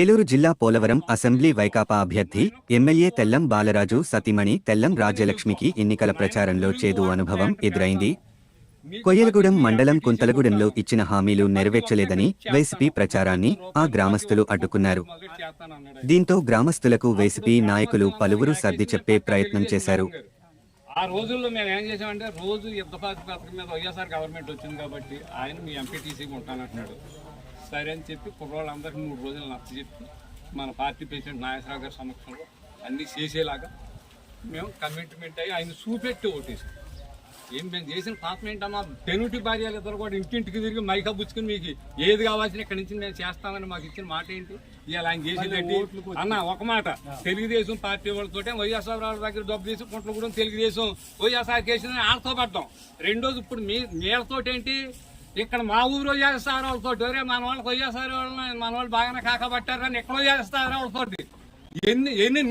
ఏలూరు జిల్లా పోలవరం అసెంబ్లీ వైకాపా అభ్యర్థి ఎమ్మెల్యే తెల్లం బాలరాజు సతీమణి తెల్లం రాజ్యలక్ష్మికి ఎన్నికల ప్రచారంలో చేదు అనుభవం ఎదురైంది. కొయ్యలగూడెం మండలం కుంతలగూడెంలో ఇచ్చిన హామీలు నెరవేర్చలేదని వైసీపీ ప్రచారాన్ని ఆ గ్రామస్తులు అడ్డుకున్నారు. దీంతో గ్రామస్తులకు వైసీపీ నాయకులు పలువురు సర్ది చెప్పే ప్రయత్నం చేశారు. ఆ రోజుల్లో మేము ఏం చేసామంటే రోజు యుద్ధపాతి పథకం మీద వైఎస్ఆర్ గవర్నమెంట్ వచ్చింది కాబట్టి ఆయన మీ ఎంపీటీసీకి ఉంటానంటున్నాడు. సరే అని చెప్పి కుర్రోళ్ళందరికీ మూడు రోజులు నచ్చ చెప్పి మన పార్టీ ప్రెసిడెంట్ నాగేశ్వరరావు గారి సమక్షంలో అన్నీ చేసేలాగా మేము కమిట్మెంట్ అయ్యి ఆయన చూపెట్టి ఓటేసాం. ఏం మేము చేసిన పాపం ఏంటమ్మా? పెనుటి భార్యలు ఇద్దరు కూడా ఇంటింటికి తిరిగి మైకా పుచ్చుకుని మీకు ఏది కావాల్సిన ఇక్కడి నుంచి మేము చేస్తామని మాకు ఇచ్చిన మాట ఏంటి? ఇవాళ ఆయన చేసేది అన్న ఒక మాట. తెలుగుదేశం పార్టీ వాళ్ళతో వైఎస్ఆర్ దగ్గర డబ్బు తీసి కుంటలు కూడా తెలుగుదేశం వైఎస్ఆర్ కేసు వాళ్ళతో పడ్డాం రెండోది ఇప్పుడు మీ మీళ్ళతోటి ఏంటి ఇక్కడ మా ఊరు చేస్తారు వాళ్ళతో రే మన వాళ్ళకి వచ్చేసారు వాళ్ళని మన వాళ్ళు బాగానే కాకబట్టారు కానీ ఎక్కడో చేస్తారు వాళ్ళతో ఎన్ని ఎన్ని